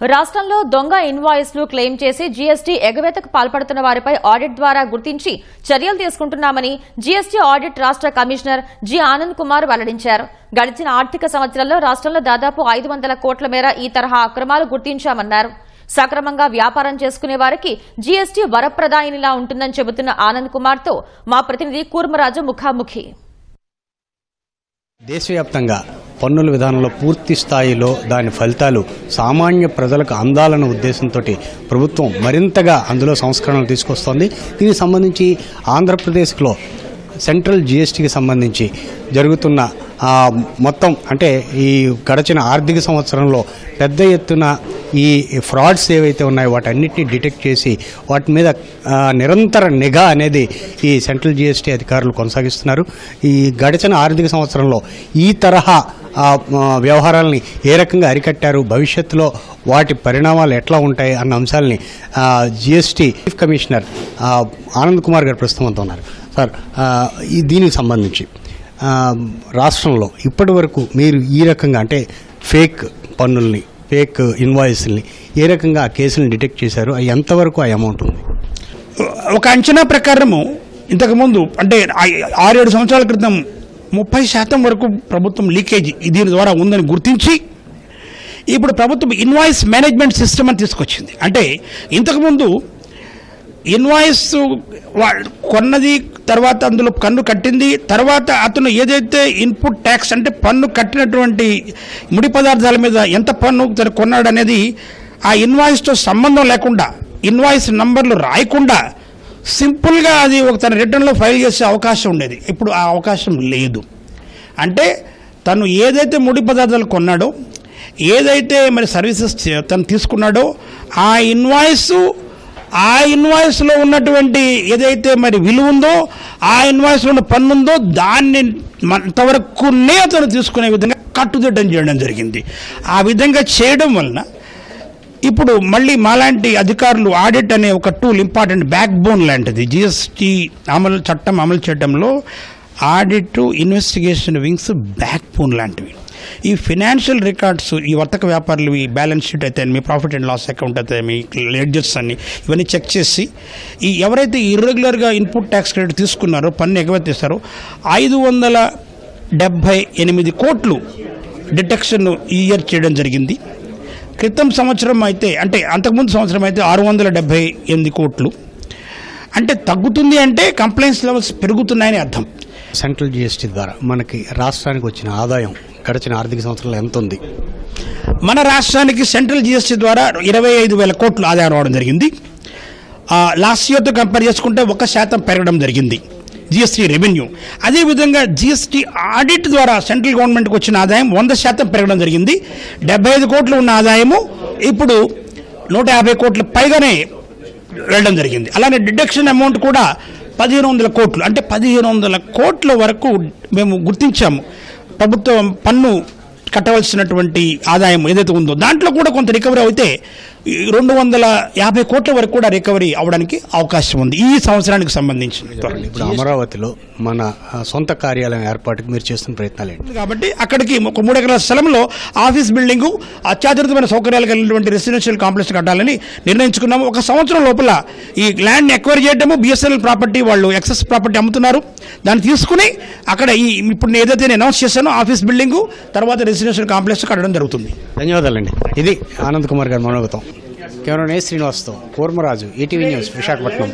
రాష్ట్రంలో దొంగ ఇన్వాయిస్లు క్లెయిమ్ చేసి జీఎస్టీ ఎగవేతకు పాల్పడుతున్న వారిపై ఆడిట్ ద్వారా గుర్తించి చర్యలు తీసుకుంటున్నామని జీఎస్టీ ఆడిట్ రాష్ట్ర కమిషనర్ జి ఆనంద్ కుమార్ వెల్లడించారు. గడిచిన ఆర్థిక సంవత్సరంలో రాష్ట్రంలో దాదాపు ఐదు వందల కోట్ల మేర ఈ తరహా అక్రమాలు గుర్తించామన్నారు. సక్రమంగా వ్యాపారం చేసుకునే వారికి జీఎస్టీ వరప్రదాయినిలా ఉంటుందని చెబుతున్న ఆనంద్ కుమార్తో మా ప్రతినిధి కూర్మరాజు ముఖాముఖి. దేశవ్యాప్తంగా పన్నుల విధానంలో పూర్తి స్థాయిలో దాని ఫలితాలు సామాన్య ప్రజలకు అందాలన్న ఉద్దేశంతో ప్రభుత్వం మరింతగా అందులో సంస్కరణలు తీసుకొస్తోంది. దీనికి సంబంధించి ఆంధ్రప్రదేశ్లో సెంట్రల్ జీఎస్టీకి సంబంధించి జరుగుతున్న మొత్తం అంటే ఈ గడచిన ఆర్థిక సంవత్సరంలో పెద్ద ఎత్తున ఈ ఫ్రాడ్స్ ఏవైతే ఉన్నాయో వాటన్నిటిని డిటెక్ట్ చేసి వాటి మీద నిరంతర నిఘా అనేది ఈ సెంట్రల్ జీఎస్టీ అధికారులు కొనసాగిస్తున్నారు. ఈ గడిచిన ఆర్థిక సంవత్సరంలో ఈ తరహా ఆ, వ్యవహారాలని ఏ రకంగా అరికట్టారు? భవిష్యత్తులో వాటి పరిణామాలు ఎట్లా ఉంటాయి? అన్న అంశాలని GST chief commissioner Anand Kumar గారు ప్రస్తుతం ఉన్నారు. సార్ ఈ దీనికి సంబంధించి రాష్ట్రంలో ఇప్పటి వరకు మీరు ఈ రకంగా అంటే ఫేక్ పన్నుల్ని ఫేక్ ఇన్వాయిస్ని ఏ రకంగా ఆ కేసులను డిటెక్ట్ చేశారు? అవి ఎంతవరకు ఆ అమౌంట్ ఉంది? ఒక అంచనా ప్రకారము ఇంతకుముందు అంటే ఆరేడు సంవత్సరాల క్రితం ముప్పై శాతం వరకు ప్రభుత్వం లీకేజ్ దీని ద్వారా ఉందని గుర్తించి ఇప్పుడు ప్రభుత్వం ఇన్వాయిస్ మేనేజ్మెంట్ సిస్టమ్ అని తీసుకొచ్చింది. అంటే ఇంతకుముందు ఇన్వాయిస్ వా- కొన్నది తర్వాత అందులో పన్ను కట్టింది తర్వాత అతను ఏదైతే ఇన్పుట్ ట్యాక్స్ అంటే పన్ను కట్టినటువంటి ముడి పదార్థాల మీద ఎంత పన్ను కొన్నాడు అనేది ఆ ఇన్వాయిస్తో సంబంధం లేకుండా ఇన్వాయిస్ నంబర్లు రాయకుండా సింపుల్గా అది ఒక తన రిటర్న్లో ఫైల్ చేసే అవకాశం ఉండేది. ఇప్పుడు ఆ అవకాశం లేదు. అంటే తను ఏదైతే ముడి పదార్థాలు కొన్నాడో ఏదైతే మరి సర్వీసెస్ తను తీసుకున్నాడో ఆ ఇన్వాయిస్ ఆ ఇన్వాయిస్లో ఉన్నటువంటి ఏదైతే మరి విలువ ఉందో ఆ ఇన్వాయిస్లో ఉన్న పన్ను ఉందో దాన్ని అంతవరకునే అతను తీసుకునే విధంగా కట్టుదిట్టం చేయడం జరిగింది. ఆ విధంగా చేయడం వలన ఇప్పుడు మళ్ళీ మాలాంటి అధికారులు ఆడిట్ అనే ఒక టూల్ ఇంపార్టెంట్ బ్యాక్ బోన్ లాంటిది జిఎస్టీ అమలు చట్టం అమలు చేయడంలో audit investigation wings backbone లాంటివి. ఈ ఫినాన్షియల్ రికార్డ్స్ ఈ వర్తక వ్యాపారులు ఈ బ్యాలెన్స్ షీట్ అయితే మీ ప్రాఫిట్ అండ్ లాస్ అకౌంట్ అయితే మీ లెడ్జెస్ అన్ని ఇవన్నీ చెక్ చేసి ఈ ఎవరైతే ఇర్రెగ్యులర్గా ఇన్పుట్ ట్యాక్స్ క్రెడిట్ తీసుకున్నారో పన్ను ఎగవెత్తేస్తారో ఐదు వందల డెబ్భై ఎనిమిది కోట్లు డిటెక్షన్ ఈ ఇయర్ చేయడం జరిగింది. క్రితం సంవత్సరం అయితే అంటే అంతకుముందు సంవత్సరం అయితే ఆరు వందల డెబ్బై ఎనిమిది కోట్లు. అంటే తగ్గుతుంది అంటే కంప్లైంట్స్ లెవెల్స్ పెరుగుతున్నాయని అర్థం. సెంట్రల్ జీఎస్టీ ద్వారా మనకి రాష్ట్రానికి వచ్చిన ఆదాయం గడిచిన ఆర్థిక సంవత్సరంలో ఎంత ఉంది? మన రాష్ట్రానికి సెంట్రల్ జిఎస్టీ ద్వారా ఇరవై ఐదు వేల కోట్లు ఆదాయం రావడం జరిగింది. లాస్ట్ ఇయర్తో కంపేర్ చేసుకుంటే ఒక శాతం పెరగడం జరిగింది. GST revenue. అదేవిధంగా జిఎస్టీ ఆడిట్ ద్వారా సెంట్రల్ గవర్నమెంట్కి వచ్చిన ఆదాయం వంద శాతం పెరగడం జరిగింది. డెబ్బై ఐదు కోట్లు ఉన్న ఆదాయము ఇప్పుడు నూట యాభై కోట్ల పైగానే వెళ్ళడం జరిగింది. అలానే డిడక్షన్ అమౌంట్ కూడా పదిహేను వందల కోట్లు అంటే పదిహేను వందల కోట్ల వరకు మేము గుర్తించాము. ప్రభుత్వం పన్ను కట్టవలసినటువంటి ఆదాయం ఏదైతే ఉందో దాంట్లో కూడా కొంత రికవరీ అయితే రెండు వందల యాభై కోట్ల వరకు కూడా రికవరీ అవడానికి అవకాశం ఉంది. ఈ సంవత్సరానికి సంబంధించి ఇప్పుడు అమరావతిలో మన సొంత కార్యాలయం ఏర్పాటుకు మీరు చేస్తున్న ప్రయత్నాలు ఏంటి? కాబట్టి అక్కడికి ఒక మూడు ఎకరాల స్థలంలో ఆఫీస్ బిల్డింగు అత్యాధునికమైన సౌకర్యాలు కలిగినటువంటి రెసిడెన్షియల్ కాంప్లెక్స్ కట్టాలని నిర్ణయించుకున్నాము. ఒక సంవత్సరం లోపల ఈ ల్యాండ్ ఎక్వైర్ చేయడము బిఎస్ఎన్ఎల్ ప్రాపర్టీ వాళ్ళు ఎక్సెస్ ప్రాపర్టీ అమ్ముతున్నారు. దాన్ని తీసుకుని అక్కడ ఈ ఇప్పుడు నేను ఏదైతే నేను అనౌన్స్ చేశానో ఆఫీస్ బిల్డింగు తర్వాత రెసిడెన్షియల్ కాంప్లెక్స్ కట్టడం జరుగుతుంది. ధన్యవాదాలండి. ఇది ఆనంద్ కుమార్ గారి మనోగతం. కెమెరా శ్రీనివాస్తో కూర్మరాజు ఈటీవీ న్యూస్ విశాఖపట్నం.